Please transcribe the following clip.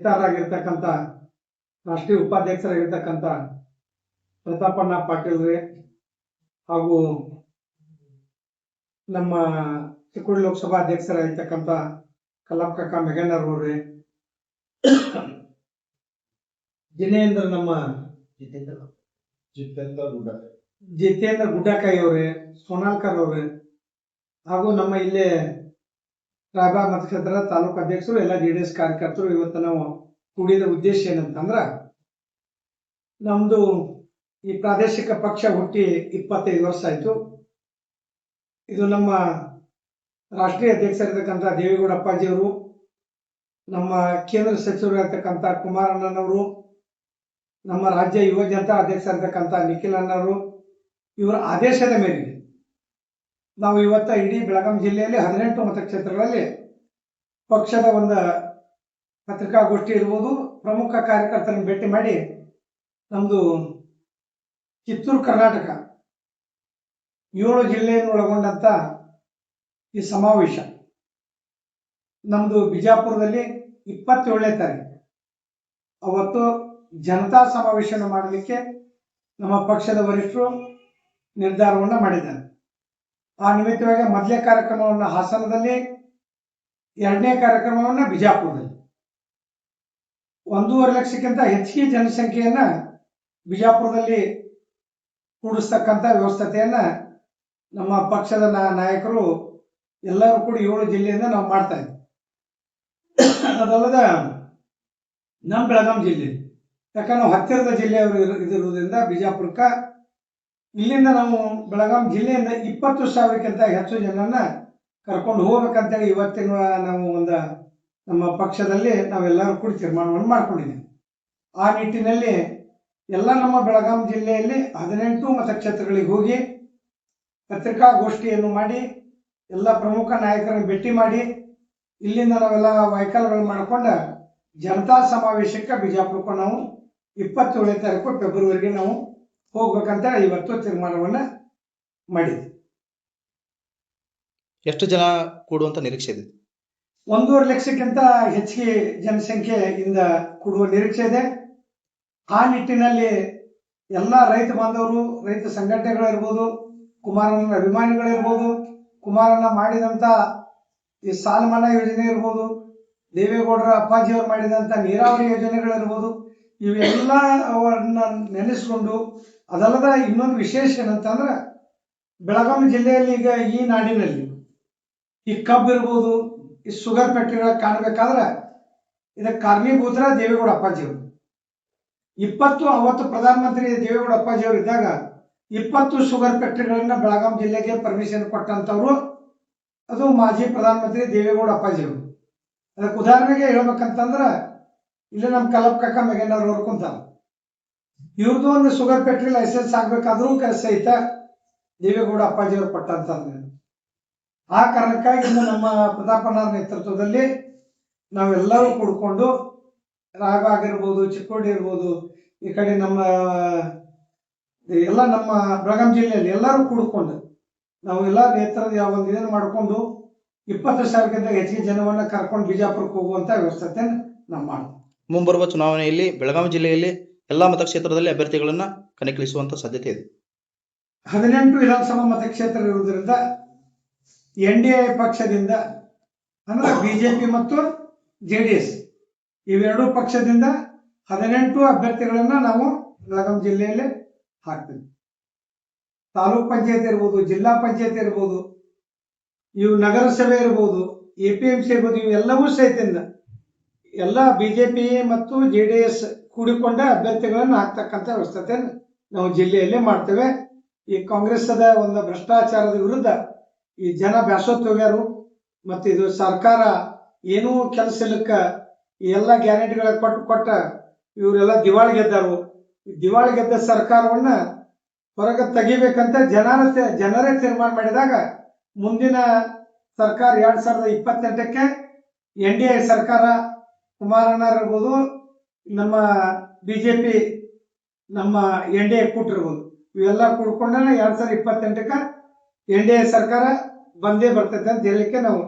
ನೇತಾರರಾಗಿರ್ತಕ್ಕಂಥ ರಾಷ್ಟ್ರೀಯ ಉಪಾಧ್ಯಕ್ಷರಾಗಿರ್ತಕ್ಕಂಥ ಪ್ರತಾಪಣ್ಣ ಪಾಟೀಲ್ರೆ ಹಾಗೂ ನಮ್ಮ ಚಿಕ್ಕೋಡಿ ಲೋಕಸಭಾ ಅಧ್ಯಕ್ಷರಾಗಿರ್ತಕ್ಕಂಥ ಕಲ್ಲಪ್ಪಕ್ಕ ಮೆಗಣ್ಣರವ್ರೆ ಜಿನೇಂದ್ರ ನಮ್ಮ ಜಿತೇಂದ್ರ ಗುಡ್ಡ. ಜಿತೇಂದ್ರ ಗುಡ್ಡಕಾಯಿ ಅವರೇ ಸೋನಾಲ್ಕರ್ ಅವರೇ ಹಾಗೂ ನಮ್ಮ ಇಲ್ಲೇ ರಾಯಬಾಗ್ ಮತಕ್ಷೇತ್ರ ತಾಲೂಕು ಅಧ್ಯಕ್ಷರು, ಎಲ್ಲ ಜೆ ಡಿ ಎಸ್ ಕಾರ್ಯಕರ್ತರು ಇವತ್ತು ನಾವು ಕೂಡಿದ ಉದ್ದೇಶ ಏನಂತಂದ್ರ, ನಮ್ದು ಈ ಪ್ರಾದೇಶಿಕ ಪಕ್ಷ ಹುಟ್ಟಿ ಇಪ್ಪತ್ತೈದು ವರ್ಷ ಆಯ್ತು. ಇದು ನಮ್ಮ ರಾಷ್ಟ್ರೀಯ ಅಧ್ಯಕ್ಷರಿರ್ತಕ್ಕಂಥ ದೇವೇಗೌಡ ಅಪ್ಪಾಜಿಯವರು, ನಮ್ಮ ಕೇಂದ್ರ ಸಚಿವರಾಗಿರ್ತಕ್ಕಂಥ ಕುಮಾರಣ್ಣನವರು, ನಮ್ಮ ರಾಜ್ಯ ಯುವ ಜನತಾ ಅಧ್ಯಕ್ಷರಿರ್ತಕ್ಕಂಥ ನಿಖಿಲ್ ಅಣ್ಣವರು ಇವರ ಆದೇಶದ ಮೇರೆಗೆ ನಾವು ಇವತ್ತ ಇಡೀ ಬೆಳಗಾಂ ಜಿಲ್ಲೆಯಲ್ಲಿ ಹದಿನೆಂಟು ಮತಕ್ಷೇತ್ರಗಳಲ್ಲಿ ಪಕ್ಷದ ಒಂದು ಪತ್ರಿಕಾಗೋಷ್ಠಿ ಇರ್ಬೋದು. ಪ್ರಮುಖ ಕಾರ್ಯಕರ್ತರನ್ನು ಭೇಟಿ ಮಾಡಿ ನಮ್ಮದು ಕಿತ್ತೂರು ಕರ್ನಾಟಕ ಏಳು ಜಿಲ್ಲೆಯನ್ನು ಒಳಗೊಂಡಂಥ ಈ ಸಮಾವೇಶ. ನಮ್ಮದು ಬಿಜಾಪುರದಲ್ಲಿ ಇಪ್ಪತ್ತೇಳನೇ ತಾರೀಕು. ಅವತ್ತು ಜನತಾ ಸಮಾವೇಶವನ್ನು ಮಾಡಲಿಕ್ಕೆ ನಮ್ಮ ಪಕ್ಷದ ವರಿಷ್ಠರು ನಿರ್ಧಾರವನ್ನು ಮಾಡಿದ್ದಾರೆ. ಆ ನಿಮಿತ್ತವಾಗಿ ಮೊದಲನೇ ಕಾರ್ಯಕ್ರಮವನ್ನು ಹಾಸನದಲ್ಲಿ, ಎರಡನೇ ಕಾರ್ಯಕ್ರಮವನ್ನು ಬಿಜಾಪುರದಲ್ಲಿ. ಒಂದೂವರೆ ಲಕ್ಷಕ್ಕಿಂತ ಹೆಚ್ಚಿಗೆ ಜನಸಂಖ್ಯೆಯನ್ನ ಬಿಜಾಪುರದಲ್ಲಿ ಕೂಡಿಸ್ತಕ್ಕಂಥ ವ್ಯವಸ್ಥತೆಯನ್ನು ನಮ್ಮ ಪಕ್ಷದ ನಾಯಕರು ಎಲ್ಲರೂ ಕೂಡ ಏಳು ಜಿಲ್ಲೆಯಿಂದ ನಾವು ಮಾಡ್ತಾ ಇದ್ವಿ. ಅದಲ್ಲದ ನಮ್ಮ ಬೆಳಗಾಂ ಜಿಲ್ಲೆ. ಯಾಕಂದ್ರೆ ಹತ್ತಿರದ ಜಿಲ್ಲೆಯವರು ಇದಿರುವುದರಿಂದ ಬಿಜಾಪುರಕ್ಕೆ ಇಲ್ಲಿಂದ ನಾವು ಬೆಳಗಾವಿ ಜಿಲ್ಲೆಯಿಂದ ಇಪ್ಪತ್ತು ಸಾವಿರಕ್ಕಿಂತ ಹೆಚ್ಚು ಜನರನ್ನ ಕರ್ಕೊಂಡು ಹೋಗ್ಬೇಕಂತೇಳಿ ಇವತ್ತಿನ ನಾವು ಒಂದು ನಮ್ಮ ಪಕ್ಷದಲ್ಲಿ ನಾವೆಲ್ಲರೂ ಕೂಡ ತೀರ್ಮಾನವನ್ನು ಮಾಡ್ಕೊಂಡಿದ್ದೀವಿ. ಆ ನಿಟ್ಟಿನಲ್ಲಿ ಎಲ್ಲ ನಮ್ಮ ಬೆಳಗಾವಿ ಜಿಲ್ಲೆಯಲ್ಲಿ ಹದಿನೆಂಟು ಮತಕ್ಷೇತ್ರಗಳಿಗೆ ಹೋಗಿ ಪತ್ರಿಕಾಗೋಷ್ಠಿಯನ್ನು ಮಾಡಿ, ಎಲ್ಲ ಪ್ರಮುಖ ನಾಯಕರನ್ನು ಭೇಟಿ ಮಾಡಿ, ಇಲ್ಲಿಂದ ನಾವೆಲ್ಲ ವೆಹಿಕಲ್ಗಳು ಮಾಡಿಕೊಂಡು ಜನತಾ ಸಮಾವೇಶಕ್ಕೆ ಬಿಜಾಪುರಕ್ಕೂ ನಾವು ಇಪ್ಪತ್ತೇಳನೇ ತಾರೀಕು ಫೆಬ್ರವರಿಗೆ ನಾವು ಹೋಗ್ಬೇಕಂತ ಇವತ್ತು ತೀರ್ಮಾನವನ್ನ ಮಾಡಿದೆ ಎಷ್ಟು ಜನ ಕೂಡುವಂತ ನಿರೀಕ್ಷೆ ಇದೆ? ಒಂದೂವರೆ ಲಕ್ಷಕ್ಕಿಂತ ಹೆಚ್ಚಿಗೆ ಜನಸಂಖ್ಯೆಯಿಂದ ಕೂಡುವ ನಿರೀಕ್ಷೆ ಇದೆ. ಆ ನಿಟ್ಟಿನಲ್ಲಿ ಎಲ್ಲ ರೈತ ಬಾಂಧವರು ರೈತ ಸಂಘಟನೆಗಳಿರ್ಬೋದು ಕುಮಾರನ ಅಭಿಮಾನಿಗಳಿರ್ಬೋದು ಕುಮಾರಣ್ಣ ಮಾಡಿದಂತ ಈ ಸಾಲ ಮನ್ನಾ ಯೋಜನೆ ಇರ್ಬೋದು ದೇವೇಗೌಡರ ಅಪ್ಪಾಜಿಯವರು ಮಾಡಿದಂತ ನೀರಾವರಿ ಯೋಜನೆಗಳಿರ್ಬೋದು ಇವೆಲ್ಲ ಅವರನ್ನ ನೆನೆಸ್ಕೊಂಡು ಅದಲ್ಲದ ಇನ್ನೊಂದು ವಿಶೇಷ ಏನಂತಂದ್ರೆ ಬೆಳಗಾವಿ ಜಿಲ್ಲೆಯಲ್ಲಿ ಈಗ ಈ ನಾಡಿನಲ್ಲಿ ಈ ಕಬ್ಬು ಇರ್ಬೋದು, ಈ ಶುಗರ್ ಫ್ಯಾಕ್ಟ್ರಿಗಳ ಕಾಣಬೇಕಾದ್ರೆ ಇದಕ್ಕೆ ಕಾರಣೀಭೂತರ ದೇವೇಗೌಡ ಅಪ್ಪಾಜಿಯವರು. ಇಪ್ಪತ್ತು, ಅವತ್ತು ಪ್ರಧಾನಮಂತ್ರಿ ದೇವೇಗೌಡ ಅಪ್ಪಾಜಿಯವರು ಇದ್ದಾಗ ಇಪ್ಪತ್ತು ಶುಗರ್ ಫ್ಯಾಕ್ಟ್ರಿಗಳನ್ನ ಬೆಳಗಾವಿ ಜಿಲ್ಲೆಗೆ ಪರ್ಮಿಷನ್ ಕೊಟ್ಟಂತವ್ರು ಅದು ಮಾಜಿ ಪ್ರಧಾನಮಂತ್ರಿ ದೇವೇಗೌಡ ಅಪ್ಪಾಜಿಯವರು. ಅದಕ್ಕೆ ಉದಾಹರಣೆಗೆ ಹೇಳ್ಬೇಕಂತಂದ್ರೆ ಇಲ್ಲಿ ನಮ್ಮ ಕಲಪ್ ಕಕ್ಕ ಮೆಗಣ್ಣವ್ರು ಕುಂತಾರ. ಇವ್ರದ್ದು ಒಂದು ಶುಗರ್ ಫ್ಯಾಕ್ಟ್ರಿ ಲೈಸೆನ್ಸ್ ಆಗ್ಬೇಕಾದ್ರೂ ಕೆಲಸ ಐತೆ. ದೇವೇಗೌಡ ಅಪ್ಪಾಜಿಯವ್ರ ಕೊಟ್ಟಂತ ಆ ಕಾರಣಕ್ಕಾಗಿ ಇನ್ನು ನಮ್ಮ ಪ್ರತಾಪಣ್ಣ ನೇತೃತ್ವದಲ್ಲಿ ನಾವೆಲ್ಲರೂ ಕೂಡ್ಕೊಂಡು ರಾಯಬಾಗ್ ಆಗಿರ್ಬೋದು, ಚಿಕ್ಕೋಡಿ ಇರ್ಬೋದು, ಈ ಕಡೆ ನಮ್ಮ ಎಲ್ಲ ನಮ್ಮ ಬೆಳಗಾಂ ಜಿಲ್ಲೆಯಲ್ಲಿ ಎಲ್ಲರೂ ಕೂಡ್ಕೊಂಡು ನಾವು ಎಲ್ಲ ನೇತೃತ್ವ ಒಂದು ಇದನ್ನು ಮಾಡಿಕೊಂಡು ಇಪ್ಪತ್ತು ಸಾವಿರಕ್ಕಿಂತ ಹೆಚ್ಚಿಗೆ ಜನವನ್ನ ಕರ್ಕೊಂಡು ಬಿಜಾಪುರಕ್ಕೆ ಹೋಗುವಂತ ವ್ಯವಸ್ಥೆ ಮಾಡ್ತೀವಿ. ಮುಂಬರುವ ಚುನಾವಣೆಯಲ್ಲಿ ಬೆಳಗಾವಿ ಜಿಲ್ಲೆಯಲ್ಲಿ ಎಲ್ಲಾ ಮತಕ್ಷೇತ್ರದಲ್ಲಿ ಅಭ್ಯರ್ಥಿಗಳನ್ನ ಕಣಕ್ಕಿಳಿಸುವಂತ ಸಾಧ್ಯತೆ ಇದೆ. ಹದಿನೆಂಟು ವಿಧಾನಸಭಾ ಮತಕ್ಷೇತ್ರ ಇರುವುದರಿಂದ ಎನ್ ಡಿ ಎ ಪಕ್ಷದಿಂದ ಅಂದ್ರೆ ಬಿಜೆಪಿ ಮತ್ತು ಜೆ ಡಿ ಎಸ್ ಇವೆರಡೂ ಪಕ್ಷದಿಂದ ಹದಿನೆಂಟು ಅಭ್ಯರ್ಥಿಗಳನ್ನ ನಾವು ಬೆಳಗಾಂ ಜಿಲ್ಲೆಯಲ್ಲಿ ಹಾಕ್ತೀವಿ. ತಾಲೂಕ್ ಪಂಚಾಯತ್ ಇರ್ಬೋದು, ಜಿಲ್ಲಾ ಪಂಚಾಯತ್ ಇರ್ಬೋದು, ಇವು ನಗರಸಭೆ ಇರ್ಬೋದು, ಎ ಪಿ ಎಂ ಸಿ ಇರ್ಬೋದು, ಇವೆಲ್ಲವೂ ಸಹಿತ ಎಲ್ಲ ಬಿಜೆಪಿ ಮತ್ತು ಜೆ ಡಿ ಎಸ್ ಕೂಡಿಕೊಂಡ ಅಭ್ಯರ್ಥಿಗಳನ್ನು ಹಾಕ್ತಕ್ಕಂಥ ವ್ಯವಸ್ಥೆ ನಾವು ಜಿಲ್ಲೆಯಲ್ಲೇ ಮಾಡ್ತೇವೆ. ಈ ಕಾಂಗ್ರೆಸ್ಸದ ಒಂದು ಭ್ರಷ್ಟಾಚಾರದ ವಿರುದ್ಧ ಈ ಜನ ಬ್ಯಾಸೋತ್ ಹೋಗ್ಯಾರು ಮತ್ತು ಇದು ಸರ್ಕಾರ ಏನೂ ಕೆಲಸ ಇಲ್ಲಕ್ಕ ಎಲ್ಲ ಗ್ಯಾರಂಟಿಗಳ ಕೊಟ್ಟು ಕೊಟ್ಟ ಇವರೆಲ್ಲ ದಿವಾಳಿ ಗೆದ್ದರು ದಿವಾಳಿ ಗೆದ್ದ ಸರ್ಕಾರವನ್ನ ಹೊರಗೆ ತೆಗಿಬೇಕಂತ ಜನರ ಜನರೇ ತೀರ್ಮಾನ ಮಾಡಿದಾಗ ಮುಂದಿನ ಸರ್ಕಾರ ಎರಡು ಸಾವಿರದ ಇಪ್ಪತ್ತೆಂಟಕ್ಕೆ ಎನ್ ಡಿ ಎ ಸರ್ಕಾರ ಕುಮಾರಣ್ಣ ಇರ್ಬೋದು ನಮ್ಮ ಬಿಜೆಪಿ ನಮ್ಮ ಎನ್ ಡಿ ಎ ಕೂಟಿರ್ಬೋದು ಇವೆಲ್ಲ ಕೂಡ್ಕೊಂಡೇ ಎರಡ್ ಸಾವಿರದ ಇಪ್ಪತ್ತೆಂಟಕ್ಕೆ ಎನ್ ಡಿ ಎ ಸರ್ಕಾರ ಬಂದೇ ಬರ್ತೈತೆ ಅಂತ ಹೇಳಲಿಕ್ಕೆ ನಾವು